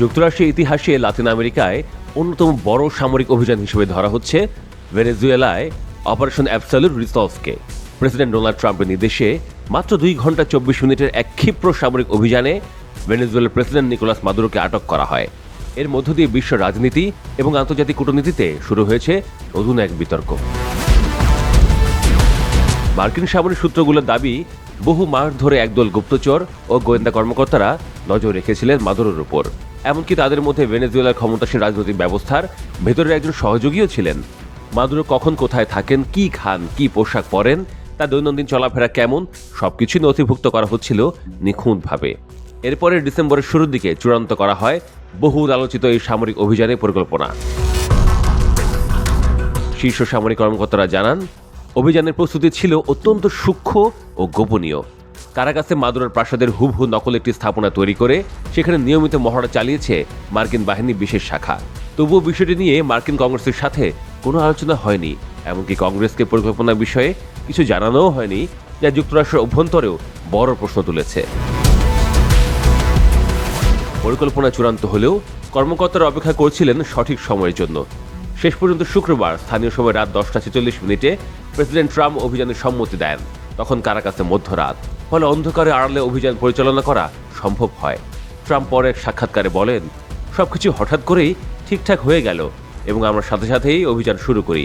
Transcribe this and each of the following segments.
যুক্তরাষ্ট্রের ইতিহাসে লাতিন আমেরিকায় অন্যতম বড় সামরিক অভিযান হিসেবে ধরা হচ্ছে ভেনেজুয়েলায় অপারেশন অ্যাবসালুট রিসলভকে প্রেসিডেন্ট ডোনাল্ড ট্রাম্পের নির্দেশে মাত্র দুই ঘণ্টা চব্বিশ মিনিটের এক ক্ষিপ্র সামরিক অভিযানে ভেনেজুয়েলার প্রেসিডেন্ট নিকোলাস মাদুরোকে আটক করা হয়। এর মধ্য দিয়ে বিশ্ব রাজনীতি এবং আন্তর্জাতিক কূটনীতিতে শুরু হয়েছে নতুন এক বিতর্ক। মার্কিন সামরিক সূত্রগুলোর দাবি, বহু মাস ধরে একদল গুপ্তচর ও গোয়েন্দা কর্মকর্তারা নজর রেখেছিলেন মাদুরোর উপর। এমনকি তাদের মধ্যে ভেনেজুয়েলার ক্ষমতাসীন রাজনৈতিক ব্যবস্থার ভেতরের একজন সহযোগীও ছিলেন। মাদুরো কখন কোথায় থাকেন, কি খান, কি পোশাক পরেন, তার দৈনন্দিন চলাফেরা কেমন সবকিছুই নথিভুক্ত করা হচ্ছিল নিখুঁতভাবে। এরপরে ডিসেম্বরের শুরুর দিকে চূড়ান্ত করা হয় বহু আলোচিত এই সামরিক অভিযানের পরিকল্পনা। শীর্ষ সামরিক কর্মকর্তারা জানান অভিযানের প্রস্তুতি ছিল অত্যন্ত সূক্ষ্ম ও গোপনীয়। কারাগাসে মাদুরার প্রাসাদের হুবহু নকল একটি স্থাপনা তৈরি করে সেখানে নিয়মিত মহড়া চালিয়েছে মার্কিন বাহিনী বিশেষ শাখা। তবুও বিষয়টি নিয়ে মার্কিন কংগ্রেসের সাথে কোনো আলোচনা হয়নি, এমনকি কংগ্রেসকে পরিকল্পনা বিষয়ে কিছু জানানোও হয়নি, যা যুক্তরাষ্ট্রের অভ্যন্তরেও বড় প্রশ্ন তুলেছে। পরিকল্পনা চূড়ান্ত হলেও কর্মকর্তারা অপেক্ষা করছিলেন সঠিক সময়ের জন্য। শেষ পর্যন্ত শুক্রবার স্থানীয় সময় রাত দশটা ছেচল্লিশ মিনিটে প্রেসিডেন্ট ট্রাম্প অভিযানের সম্মতি দেন। তখন কারাকাসে মধ্যরাত। ফলে অন্ধকারে আড়ালে অভিযান পরিচালনা করা সম্ভব হয়। ট্রাম্প পরে এক সাক্ষাৎকারে বলেন, সবকিছু হঠাৎ করেই ঠিকঠাক হয়ে গেল এবং আমরা সাথে সাথেই অভিযান শুরু করি।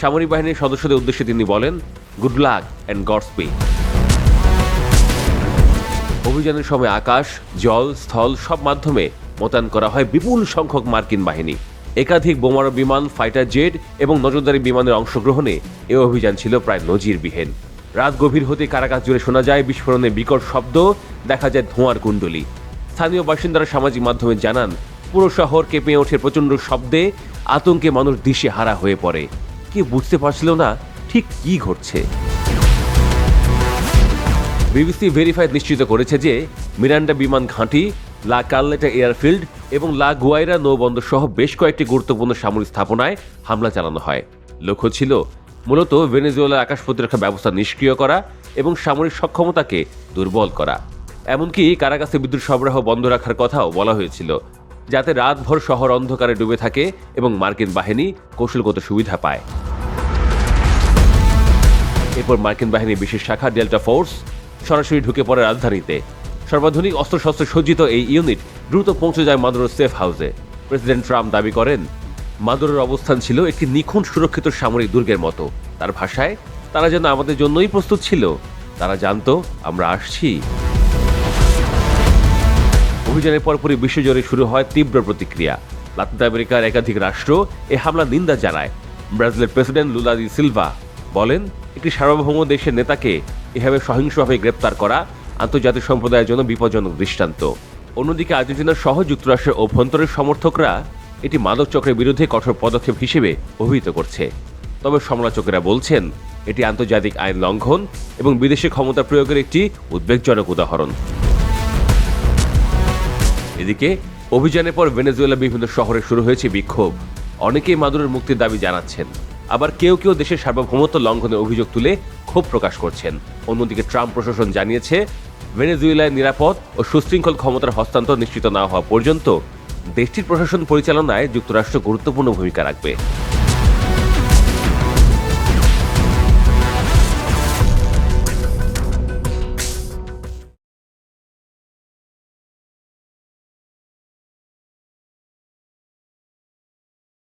সামরিক বাহিনীর সদস্যদের উদ্দেশ্যে তিনি বলেন, গুড লাক অ্যান্ড গডস্পিড অভিযানের সময় আকাশ, জল, স্থল সব মাধ্যমে মোতায়েন করা হয় বিপুল সংখ্যক মার্কিন বাহিনী। একাধিক বোমারু বিমান, ফাইটার জেট এবং নজরদারি বিমানের অংশগ্রহণে এ অভিযান ছিল প্রায় নজিরবিহীন। রাত গভীর হতে কারাকাশ জুড়ে শোনা যায় বিস্ফোরণের বিকট শব্দ, দেখা যায় ধোঁয়ার কুণ্ডলী। স্থানীয় বাসিন্দারা সামাজিক মাধ্যমে জানান, পুরো শহর কেঁপে ওঠে প্রচণ্ড শব্দে, আতঙ্কে মানুষ দিশে হারা হয়ে পড়ে। কে বুঝতে পারছিল না ঠিক কি ঘটছে। বিবিসি ভেরিফাইড নিশ্চিত করেছে যে, মিরান্ডা বিমান ঘাঁটি লা কার্লেটা এয়ারফিল্ড এবং লা গুয়াইরা নৌবন্দর সহ বেশ কয়েকটি গুরুত্বপূর্ণ সামরিক স্থাপনায় হামলা চালানো হয়। লক্ষ্য ছিল মূলত ভেনেজুয়েলার আকাশ প্রতিরক্ষা ব্যবস্থা নিষ্ক্রিয় করা এবং সামরিক সক্ষমতাকে দুর্বল করা। এমনকি কারাগাসে বিদ্যুৎ সরবরাহ বন্ধ রাখার কথাও বলা হয়েছিল, যাতে রাতভর শহর অন্ধকারে ডুবে থাকে এবং মার্কিন বাহিনী কৌশলগত সুবিধা পায়। এরপর মার্কিন বাহিনীর বিশেষ শাখা ডেল্টা ফোর্স সরাসরি ঢুকে পড়ে রাজধানীতে। সর্বাধুনিক অস্ত্রশস্ত্র সজ্জিত এই ইউনিট দ্রুত পৌঁছে যায় মাদুরোর সেফ হাউসে। প্রেসিডেন্ট ট্রাম্প দাবি করেন, মাদুরোর অবস্থান ছিল একটি নিখুঁত সুরক্ষিত সামরিক দুর্গের মতো। তার ভাষায়, তারা যেন আমাদের জন্যই প্রস্তুত ছিল। তারা জানতো, আমরা আসছি। অভিযানের পরপরই বিশ্বজুড়ে শুরু হয় তীব্র প্রতিক্রিয়া। লাতিন আমেরিকার একাধিক রাষ্ট্র এ হামলা নিন্দা জানায়। ব্রাজিলের প্রেসিডেন্ট লুলা দি সিলভা বলেন, একটি সার্বভৌম দেশের নেতাকে এভাবে সহিংসভাবে গ্রেপ্তার করা আন্তর্জাতিক সম্প্রদায়ের জন্য বিপজ্জনক দৃষ্টান্ত। অন্যদিকে আর্জেন্টিনার সহ যুক্তরাষ্ট্রের অভ্যন্তরের সমর্থকরা এটি মাদক চক্রের বিরুদ্ধে কঠোর পদক্ষেপ হিসেবে অভিহিত করছে। তবে সমালোচকেরা বলছেন, এটি আন্তর্জাতিক আইন লঙ্ঘন এবং বিদেশি ক্ষমতা প্রয়োগের একটি উদ্বেগজনক উদাহরণ। এদিকে, অভিযানের পর ভেনেজুয়েলা বিভিন্ন শহরে শুরু হয়েছে বিক্ষোভ। অনেকেই মাদুরের মুক্তির দাবি জানাচ্ছেন। আবার কেউ কেউ দেশের সার্বভৌমত্ব লঙ্ঘনের অভিযোগ তুলে ক্ষোভ প্রকাশ করছেন। অন্যদিকে ট্রাম্প প্রশাসন জানিয়েছে ভেনেজুয়েলায় নিরাপদ ও সুশৃঙ্খল ক্ষমতার হস্তান্তর নিশ্চিত না হওয়া পর্যন্ত দেশটির প্রশাসন পরিচালনায় যুক্তরাষ্ট্র গুরুত্বপূর্ণ ভূমিকা রাখবে।